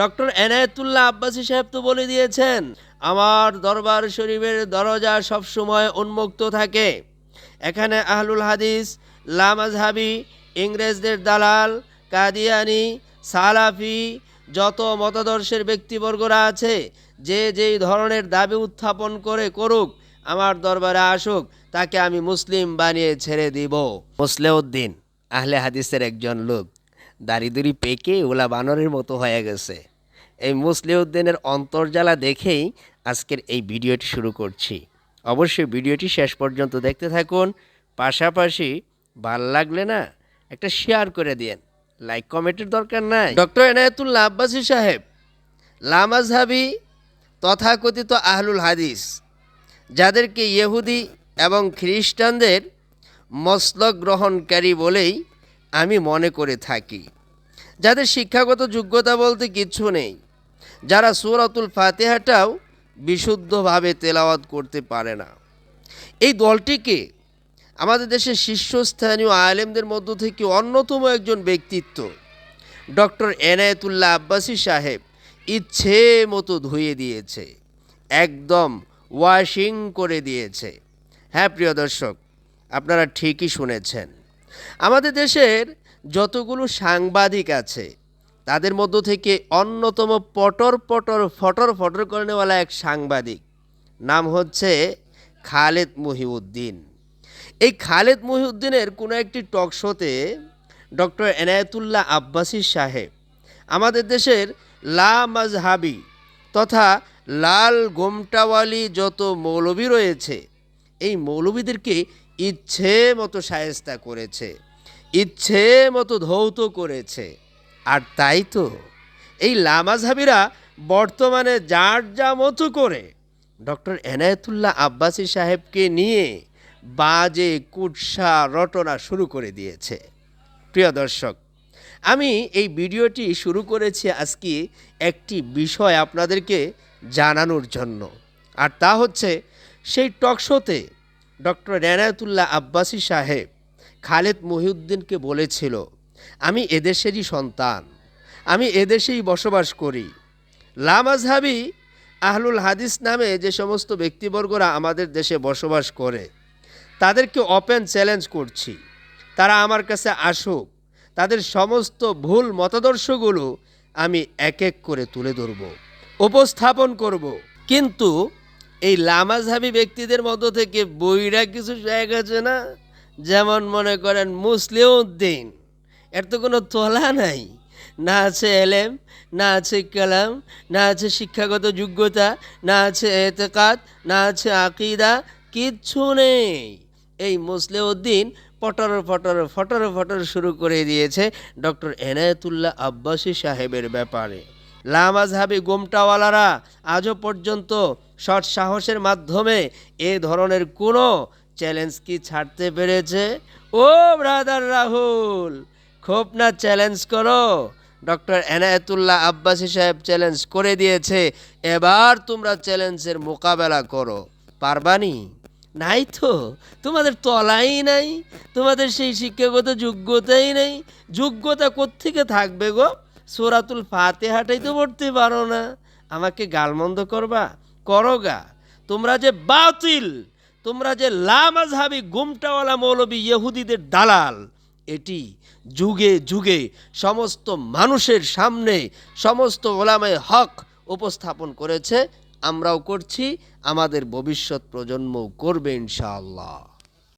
Doctor Enayetullah Abbasi সাহেব তো বলে দিয়েছেন, আমার দরবার শরীফের দরজা সবসময় উন্মুক্ত থাকে। এখানে আহলুল হাদিস লামাজহাবি ইংরেজদের দালাল, কাদিয়ানি, সালাফি, যত মতাদর্শের ব্যক্তিবর্গরা আছে, যে যেই ধরনের দাবি উত্থাপন করে করুক, আমার দরবারে আসুক, তাকে আমি মুসলিম বানিয়ে ছেড়ে দিব। মুসলেউদ্দিন, আহলে হাদিসের একজন লোক। দাড়িদুড়ি পেকে ওলা বানরের মতো হয়ে গেছে। এই মুসলিউদ্দিনের অন্তর্জালা দেখেই আজকের এই ভিডিওটি শুরু করছি। অবশ্যই ভিডিওটি শেষ পর্যন্ত দেখতে থাকুন। পাশাপাশি ভালো লাগলে না একটা শেয়ার করে দিয়েন। লাইক কমেন্টের দরকার নাই। ডক্টর এনায়েতুল্লাহ আব্বাসী সাহেব লামাজহাবি তথাকথিত আহলুল হাদিস, যাদেরকে ইহুদি এবং খ্রিস্টানদের মসলক গ্রহণকারী বলেই আমি মনে করে থাকি। যাদের শিক্ষাগত যোগ্যতা বলতে কিচ্ছু নেই, যারা সুরাতুল ফাতেহাটাও বিশুদ্ধভাবে তেলাওয়াত করতে পারে না। এই দলটিকে আমাদের দেশের শীর্ষস্থানীয় আলেমদের মধ্য থেকে অন্যতম একজন ব্যক্তিত্ব, ডক্টর এনায়েতুল্লাহ আব্বাসী সাহেব ইচ্ছে মতো ধুয়ে দিয়েছে, একদম ওয়াশিং করে দিয়েছে। হ্যাঁ প্রিয় দর্শক, আপনারা ঠিকই শুনেছেন। আমাদের দেশের যতগুলো সাংবাদিক আছে, তাদের মধ্য থেকে অন্যতম পটর পটর ফটর ফটর করে নেওয়ালা এক সাংবাদিক। নাম হচ্ছে খালেদ মহিউদ্দিন। এই খালেদ মহিউদ্দিনের কোনো একটি টক শোতে ডক্টর এনায়েতুল্লাহ আব্বাসী সাহেব আমাদের দেশের লা মাজহাবি তথা লাল গোমটাওয়ালি যত মৌলবী রয়েছে, এই মৌলবীদেরকে ইচ্ছে মতো সায়স্তা করেছে, ইচ্ছে মতো ধৌত করেছে। আর তাই তো, এই লামাজহাবিরা বর্তমানে যার যা মতো করে, ডক্টর এনায়েতুল্লাহ আব্বাসী সাহেবকে নিয়ে বাজে, কুৎসা, রটনা শুরু করে দিয়েছে। প্রিয় দর্শক, আমি এই ভিডিওটি শুরু করেছি আজকে একটি বিষয় আপনাদেরকে জানানোর জন্য। আর তা হচ্ছে, সেই টকশোতে ডক্টর রেনায়তুল্লাহ আব্বাসী সাহেব খালেদ মহিউদ্দিনকে বলেছিল, আমি এদেশেরই সন্তান, আমি এদেশেই বসবাস করি। লামাজহাবি আহলুল হাদিস নামে যে সমস্ত ব্যক্তিবর্গরা আমাদের দেশে বসবাস করে, তাদেরকে ওপেন চ্যালেঞ্জ করছি। তারা আমার কাছে আসুক, তাদের সমস্ত ভুল মতাদর্শগুলো আমি এক এক করে তুলে ধরব, উপস্থাপন করব। কিন্তু এই লামাজহাবি ব্যক্তিদের মধ্য থেকে বইরা কিছু জায়গা আছে না? যেমন মনে করেন মুসলিম উদ্দিন এর তো কোনো তোলা নাই। না আছে এলেম, না আছে কালাম, না আছে শিক্ষাগত যোগ্যতা, না আছে এতেকাত, না আছে আকিদা, কিচ্ছু নেই। এই মুসলিউদ্দিন পটর ফটর ফটর ফটর শুরু করে দিয়েছে ডক্টর এনায়েতুল্লাহ আব্বাসী সাহেবের ব্যাপারে। লামাজহাবি গোমটাওয়ালারা আজও পর্যন্ত সৎ সাহসের মাধ্যমে এ ধরনের কোনো চ্যালেঞ্জ কি ছাড়তে পেরেছে? ও ব্রাদার রাহুল, খুব না চ্যালেঞ্জ করো। ডক্টর এনায়েতুল্লাহ আব্বাসী সাহেব চ্যালেঞ্জ করে দিয়েছে, এবার তোমরা চ্যালেঞ্জের মোকাবেলা করো। পারবানি নাই তো, তোমাদের তলাই নাই, তোমাদের সেই শিক্ষাগত যোগ্যতাই নেই। যোগ্যতা কোত্থেকে থাকবে গো? সোরাতুল ফাতেহাটাই তো পড়তে পারো না। আমাকে গালমন্দ করবা? করো গা তোমরা যে বাতিল, তোমরা যে লামাজহাবি গুমটাওয়ালা মৌলবী ইহুদিদের দালাল, এটি যুগে যুগে সমস্ত মানুষের সামনে সমস্ত ওলামায় হক উপস্থাপন করেছে। আমরাও করছি, আমাদের ভবিষ্যৎ প্রজন্মও করবে ইনশাআল্লাহ।